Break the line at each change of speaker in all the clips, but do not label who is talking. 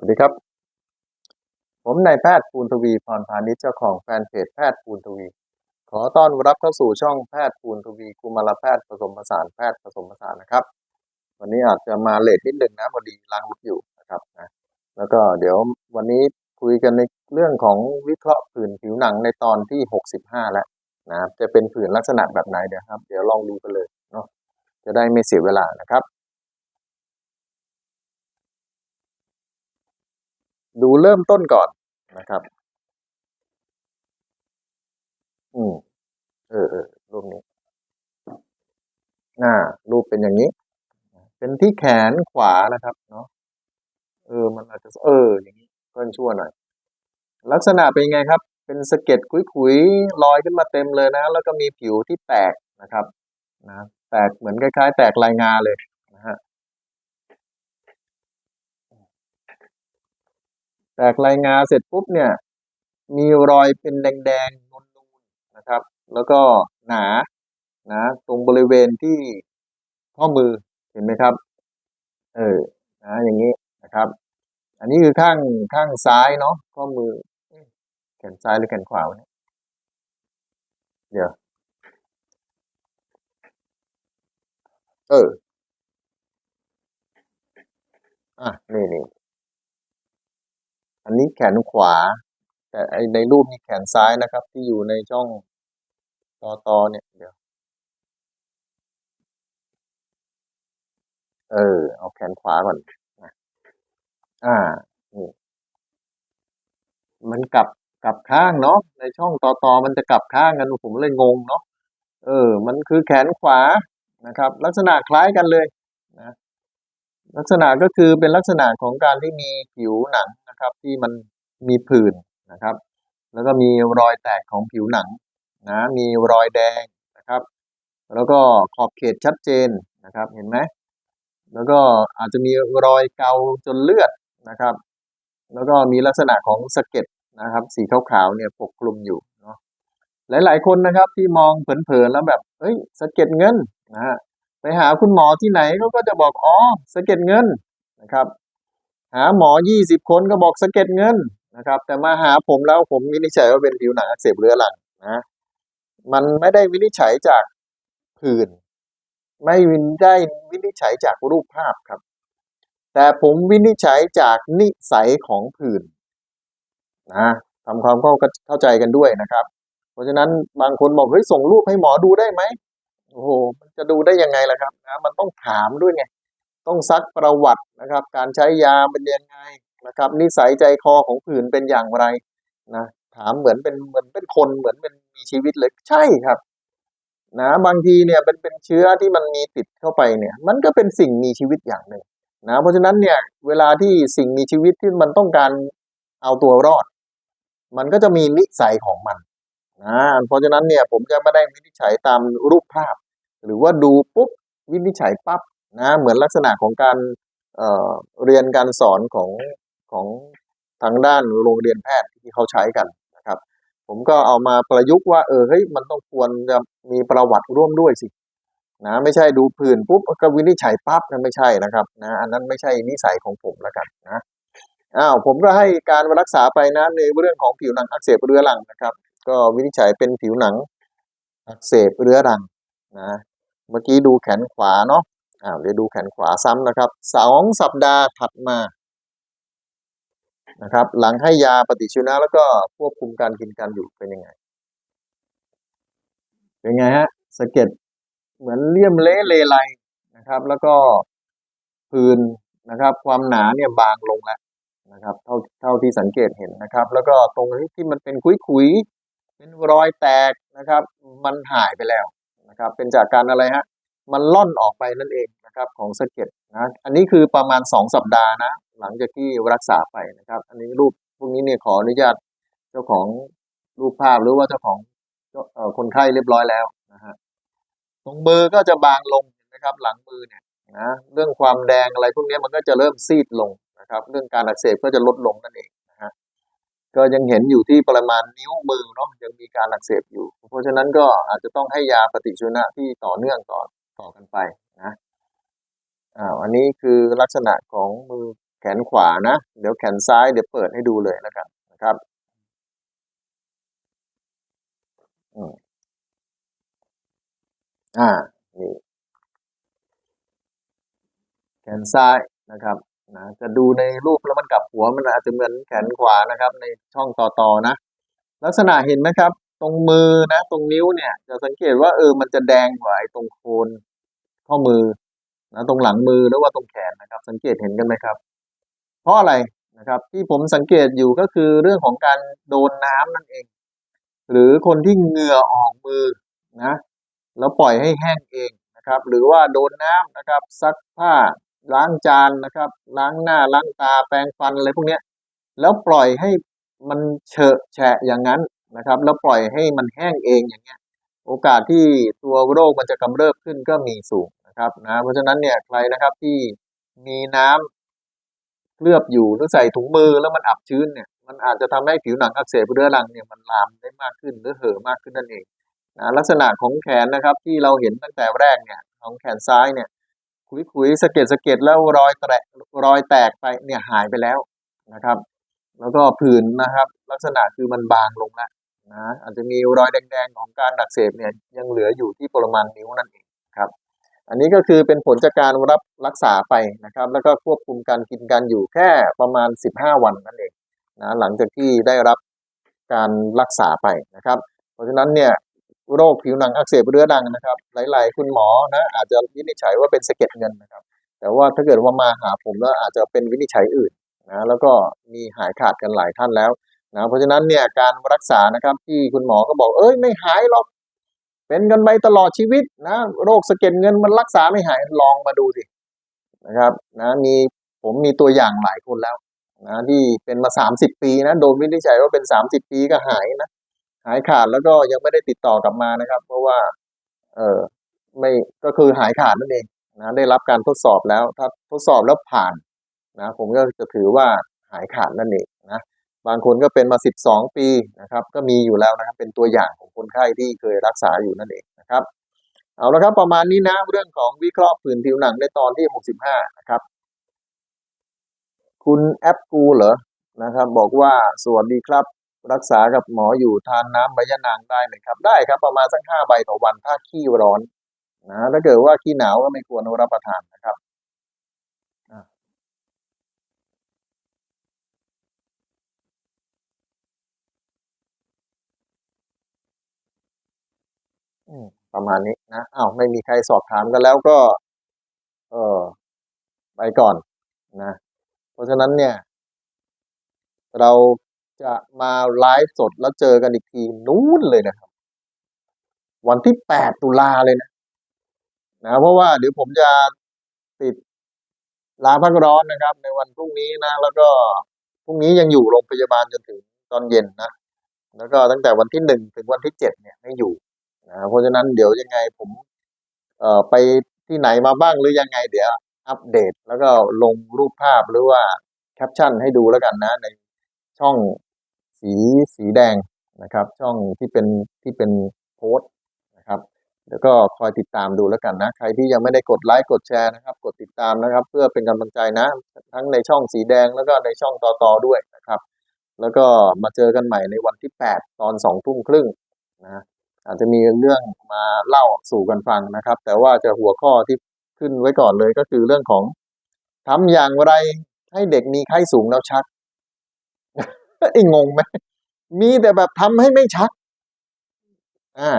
สวัสดีครับ ผมนายแพทย์ปูนทวีพรพาณิชย์เจ้าของแฟนเพจแพทย์ปูนทวี ขอต้อนรับเข้าสู่ช่องแพทย์ปูนทวีกุมารแพทย์ผสมผสานแพทย์ผสมผสานนะครับ วันนี้อาจจะมาเลทนิดนึงนะพอดีล้างรถอยู่นะครับนะแล้วก็เดี๋ยววันนี้คุยกันในเรื่องของวิเคราะห์ผื่นผิวหนังในตอนที่ 65 แล้วนะครับจะเป็นผื่นลักษณะแบบไหนเดี๋ยวครับ เดี๋ยวลองดูกันเลยเนาะจะได้ไม่เสียเวลานะครับ ดูเริ่มต้นก่อนนะครับ อืมเออเออรูปนี้อ่ารูปเป็นอย่างนี้ เป็นที่แขนขวานะครับ เนาะเออ มันอาจจะเออ อย่างนี้เพิ่นชั่วหน่อย ลักษณะเป็นไงครับ เป็นสะเก็ดขุยๆลอยขึ้นมาเต็มเลยนะ แล้วก็มีผิวที่แตกนะครับ นะแตกเหมือนคล้ายๆ แตกลายงาเลยนะฮะ แตกลายงาเสร็จปุ๊บเนี่ยมีรอยเป็นแดงๆนูนๆนะครับ แล้วก็หนานะตรงบริเวณที่ข้อมือเห็นไหมครับ เออนะอย่างนี้นะครับ อันนี้คือข้างข้างซ้ายเนาะข้อมือแขนซ้ายหรือแขนขวาเนี่ยเดี๋ยวเอออะนี่นี่ นี้แขนขวา แต่ไอในรูปนี้แขนซ้ายนะครับ ที่อยู่ในช่องต่อตอเนี่ยเดี๋ยวเออ เอาแขนขวาก่อน อ่า นี่ มันกลับกลับข้างเนาะ ในช่องต่อตอมันจะกลับข้างกันผมเลยงงเนาะ เออ มันคือแขนขวานะครับ ลักษณะคล้ายกันเลย ลักษณะก็คือเป็นลักษณะของการที่มีผิวหนังนะครับ ที่มันมีผื่นนะครับ แล้วก็มีรอยแตกของผิวหนังนะมีรอยแดงนะครับ แล้วก็ขอบเขตชัดเจนนะครับเห็นไหมแล้วก็อาจจะมีรอยเกาจนเลือดนะครับ แล้วก็มีลักษณะของสะเก็ดนะครับ สีขาวๆเนี่ยปกคลุมอยู่เนาะหลายๆคนนะครับที่มองเผินๆแล้วแบบเอ้ยสะเก็ดเงินนะฮะ ไปหาคุณหมอที่ไหนเขาก็จะบอกอ๋อสะเก็ดเงินนะครับ หาหมอยี่สิบคนก็บอกสะเก็ดเงินนะครับ แต่มาหาผมแล้วผมวินิจฉัยว่าเป็นผิวหนังอักเสบเรื้อรังนะมันไม่ได้วินิจฉัยจากผื่นไม่วินได้วินิจฉัยจากรูปภาพครับ แต่ผมวินิจฉัยจากนิสัยของผื่นนะทำความเข้าเข้าใจกันด้วยนะครับ เพราะฉะนั้นบางคนบอกเฮ้ยส่งรูปให้หมอดูได้ไหม โอ้โหมันจะดูได้ยังไงล่ะครับนะมันต้องถามด้วยไงต้องซักประวัตินะครับ การใช้ยาเป็นยังไงนะครับ นิสัยใจคอของผื่นเป็นอย่างไรนะถามเหมือนเป็นเหมือนเป็นคนเหมือนเป็นมีชีวิตเลยใช่ครับนะบางทีเนี่ยเป็นเป็นเชื้อที่มันมีติดเข้าไปเนี่ย มันก็เป็นสิ่งมีชีวิตอย่างหนึ่งนะเพราะฉะนั้นเนี่ยเวลาที่สิ่งมีชีวิตที่มันต้องการเอาตัวรอด มันก็จะมีนิสัยของมัน นะเพราะฉะนั้นเนี่ยผมจะไม่ได้วินิจฉัยตามรูปภาพ หรือว่าดูปุ๊บวินิจฉัยปั๊บนะเหมือนลักษณะของการเเรียนการสอนของของทางด้านโรงเรียนแพทย์ที่เขาใช้กันนะครับ ผมก็เอามาประยุกต์ว่าเออเฮ้ยมันต้องควรจะมีประวัติร่วมด้วยสินะไม่ใช่ดูผื่นปุ๊บก็วินิจฉัยปั๊บนะไม่ใช่นะครับนะอันนั้นไม่ใช่นิสัยของผมแล้วกันนะอ้าวผมก็ให้การรักษาไปนะในเรื่องของผิวหนังอักเสบเรื้อรังนะครับ ก็วินิจฉัยเป็นผิวหนังอักเสบเรื้อรังนะเมื่อกี้ดูแขนขวาเนาะอ้าเดี๋ยวดูแขนขวาซ้ำนะครับสองสัปดาห์ถัดมานะครับ หลังให้ยาปฏิชีวนะแล้วก็ควบคุมการกินการอยู่เป็นยังไง เป็นไงฮะสะเก็ดเหมือนเลี่ยมเละเลไลนะครับ แล้วก็พื้นนะครับ ความหนาเนี่ยบางลงแล้วนะครับ เท่าเท่าที่สังเกตเห็นนะครับ แล้วก็ตรงที่มันเป็นคุย เป็นรอยแตกนะครับ มันหายไปแล้วนะครับ เป็นจากการอะไรฮะมันล่อนออกไปนั่นเองนะครับของสะเก็ดนะอันนี้คือประมาณสองสัปดาห์นะ หลังจากที่รักษาไปนะครับ อันนี้รูปพวกนี้เนี่ยขออนุญาตเจ้าของรูปภาพหรือว่าเจ้าของคนไข้เรียบร้อยแล้วนะฮะตรงมือก็จะบางลงนะครับ หลังมือเนี่ยนะเรื่องความแดงอะไรพวกนี้มันก็จะเริ่มซีดลงนะครับ เรื่องการอักเสบก็จะลดลงนั่นเอง ก็ยังเห็นอยู่ที่ประมาณนิ้วมือเนาะยังมีการอักเสบอยู่ เพราะฉะนั้นก็อาจจะต้องให้ยาปฏิชีวนะที่ต่อเนื่องต่อต่อกันไปนะอ้าวอันนี้คือลักษณะของมือแขนขวานะ เดี๋ยวแขนซ้ายเดี๋ยวเปิดให้ดูเลยแล้วกันนะครับอืมอ่านี่แขนซ้ายนะครับ นะจะดูในรูปแล้วมันกลับหัวมันอาจจะเหมือนแขนขวานะครับ ในช่องต่อต่อนะ ลักษณะเห็นไหมครับ ตรงมือนะ ตรงนิ้วเนี่ย จะสังเกตว่าเออมันจะแดงกว่าไอ้ตรงโคนข้อมือนะตรงหลังมือหรือว่าตรงแขนนะครับ สังเกตเห็นกันไหมครับ เพราะอะไรนะครับ ที่ผมสังเกตอยู่ก็คือเรื่องของการโดนน้ำนั่นเอง หรือคนที่เหงื่อออกมือนะ แล้วปล่อยให้แห้งเองนะครับ หรือว่าโดนน้ำนะครับ ซักผ้า ล้างจานนะครับ ล้างหน้าล้างตาแปรงฟันอะไรพวกเนี้ยแล้วปล่อยให้มันเฉอะแฉะอย่างนั้นนะครับ แล้วปล่อยให้มันแห้งเองอย่างเงี้ย โอกาสที่ตัวโรคมันจะกำเริบขึ้นก็มีสูงนะครับนะเพราะฉะนั้นเนี่ยใครนะครับที่มีน้ำเคลือบอยู่หรือใส่ถุงมือแล้วมันอับชื้นเนี่ยมันอาจจะทำให้ผิวหนังอักเสบเรื้อรังเนี่ยมันลามได้มากขึ้นหรือเห่อมากขึ้นนั่นเองนะลักษณะของแขนนะครับที่เราเห็นตั้งแต่แรกเนี่ยของแขนซ้ายเนี่ย ขุยๆสะเก็ดสะเก็ดแล้วรอยแตกรอยแตกไปเนี่ยหายไปแล้วนะครับ แล้วก็ผื่นนะครับ ลักษณะคือมันบางลงแล้วนะอาจจะมีรอยแดงๆของการอักเสบเนี่ยยังเหลืออยู่ที่ประมาณนิ้วนั่นเองครับอันนี้ก็คือเป็นผลจากการรับรักษาไปนะครับ แล้วก็ควบคุมการกินการอยู่แค่ประมาณ 15 วันนั่นเองนะหลังจากที่ได้รับการรักษาไปนะครับ เพราะฉะนั้นเนี่ย โรคผิวหนังอักเสบเรื้อรังนะครับ หลาย ๆ คุณหมอนะอาจจะวินิจฉัยว่าเป็นสะเก็ดเงินนะครับ แต่ว่าถ้าเกิดว่ามาหาผมแล้วอาจจะเป็นวินิจฉัยอื่นนะแล้วก็มีหายขาดกันหลายท่านแล้วนะเพราะฉะนั้นเนี่ยการรักษานะครับที่คุณหมอก็บอกเอ้ยไม่หายหรอกเป็นกันไปตลอดชีวิตนะโรคสะเก็ดเงินมันรักษาไม่หายลองมาดูสินะครับนะมีผมมีตัวอย่างหลายคนแล้วนะที่เป็นมาสามสิบปีนะโดนวินิจฉัยว่าเป็นสามสิบปีก็หายนะ หายขาดแล้วก็ยังไม่ได้ติดต่อกลับมานะครับ เพราะว่า เออไม่ก็คือหายขาดนั่นเองนะได้รับการทดสอบแล้ว ถ้าทดสอบแล้วผ่านนะผมก็จะถือว่าหายขาดนั่นเองนะบางคนก็เป็นมาสิบสองปีนะครับ ก็มีอยู่แล้วนะครับ เป็นตัวอย่างของคนไข้ที่เคยรักษาอยู่นั่นเองนะครับ เอาละครับประมาณนี้นะเรื่องของวิเคราะห์ผื่นผิวหนังในตอนที่หกสิบห้านะครับ คุณแอปกูเหรอนะครับ บอกว่าสวัสดีครับ รักษากับหมออยู่ทานน้ำใบยะนางได้ไหมครับ ได้ครับ ประมาณสักห้าใบต่อวันถ้าขี้ร้อนนะถ้าเกิดว่าขี้หนาวก็ไม่ควรรับประทานนะครับประมาณนี้นะอ้าวไม่มีใครสอบถามกันแล้วก็ เออไปก่อนนะ เพราะฉะนั้นเนี่ย เรา จะมาไลฟ์สดแล้วเจอกันอีกทีนู้นเลยนะครับ วันที่แปดตุลาเลยนะนะเพราะว่าเดี๋ยวผมจะติดลาพักร้อนนะครับ ในวันพรุ่งนี้นะ แล้วก็พรุ่งนี้ยังอยู่โรงพยาบาลจนถึงตอนเย็นนะ แล้วก็ตั้งแต่วันที่หนึ่งถึงวันที่เจ็ดเนี่ยไม่อยู่นะเพราะฉะนั้นเดี๋ยวยังไงผมเอ่อไปที่ไหนมาบ้างหรือยังไงเดี๋ยวอัปเดตแล้วก็ลงรูปภาพหรือว่าแคปชั่นให้ดูแล้วกันนะ ในช่อง สีสีแดงนะครับ ช่องที่เป็นที่เป็นโพสนะครับเดี๋ยวก็คอยติดตามดูแล้วกันนะ ใครที่ยังไม่ได้กดไลค์กดแชร์นะครับ กดติดตามนะครับ เพื่อเป็นกำลังใจนะ ทั้งในช่องสีแดงแล้วก็ในช่องต่อต่อด้วยนะครับ แล้วก็มาเจอกันใหม่ในวันที่แปดตอนสองทุ่มครึ่งนะอาจจะมีเรื่องมาเล่าสู่กันฟังนะครับ แต่ว่าจะหัวข้อที่ขึ้นไว้ก่อนเลยก็คือเรื่องของทำอย่างไรให้เด็กมีไข้สูงแล้วชัก ไอ้งงไหมมีแต่แบบทำให้ไม่ชักอ่า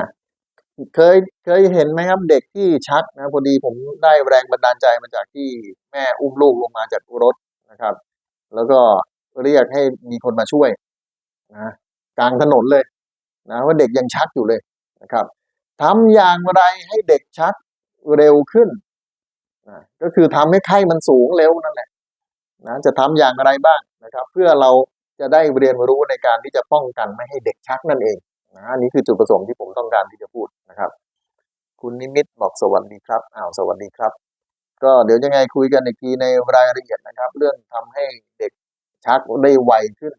เคยเคยเห็นไหมครับเด็กที่ชักนะพอดีผมได้แรงบันดาลใจมาจากที่แม่อุ้มลูกลงมาจากรถนะครับ แล้วก็เรียกให้มีคนมาช่วยนะกลางถนนเลยนะว่าเด็กยังชักอยู่เลยนะครับทำอย่างไรให้เด็กชักเร็วขึ้นนะก็คือทำให้ไข้มันสูงเร็วนั่นแหละนะจะทำอย่างไรบ้างนะครับ เพื่อเรา จะได้เรียนรู้ในการที่จะป้องกันไม่ให้เด็กชักนั่นเองนะอันนี้คือจุดประสงค์ที่ผมต้องการที่จะพูดนะครับ คุณนิมิตบอกสวัสดีครับอ้าวสวัสดีครับ ก็เดี๋ยวยังไงคุยกันอีกทีในรายละเอียดนะครับ เรื่องทำให้เด็กชักได้ไวขึ้น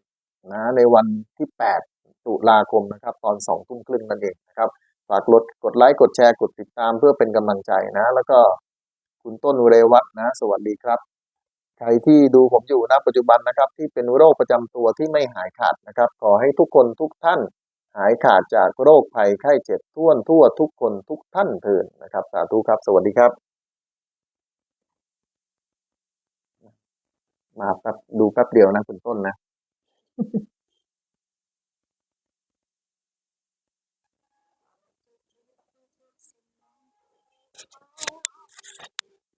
นะในวันที่ 8 ตุลาคมนะครับ ตอน2ทุ่มครึ่งนั่นเองนะครับฝากกดกดไลค์กดแชร์กดติดตามเพื่อเป็นกำลังใจนะ แล้วก็คุณต้นเรวัตนะ สวัสดีครับ ใครที่ดูผมอยู่ณปัจจุบันนะครับ ที่เป็นโรคประจำตัวที่ไม่หายขาดนะครับ ขอให้ทุกคนทุกท่านหายขาดจากโรคภัยไข้เจ็บท่วทั่วทุกคนทุกท่านเถินนะครับ สาธุครับ สวัสดีครับ มาแป๊บดูแป๊บเดียวนะคุณต้นนะ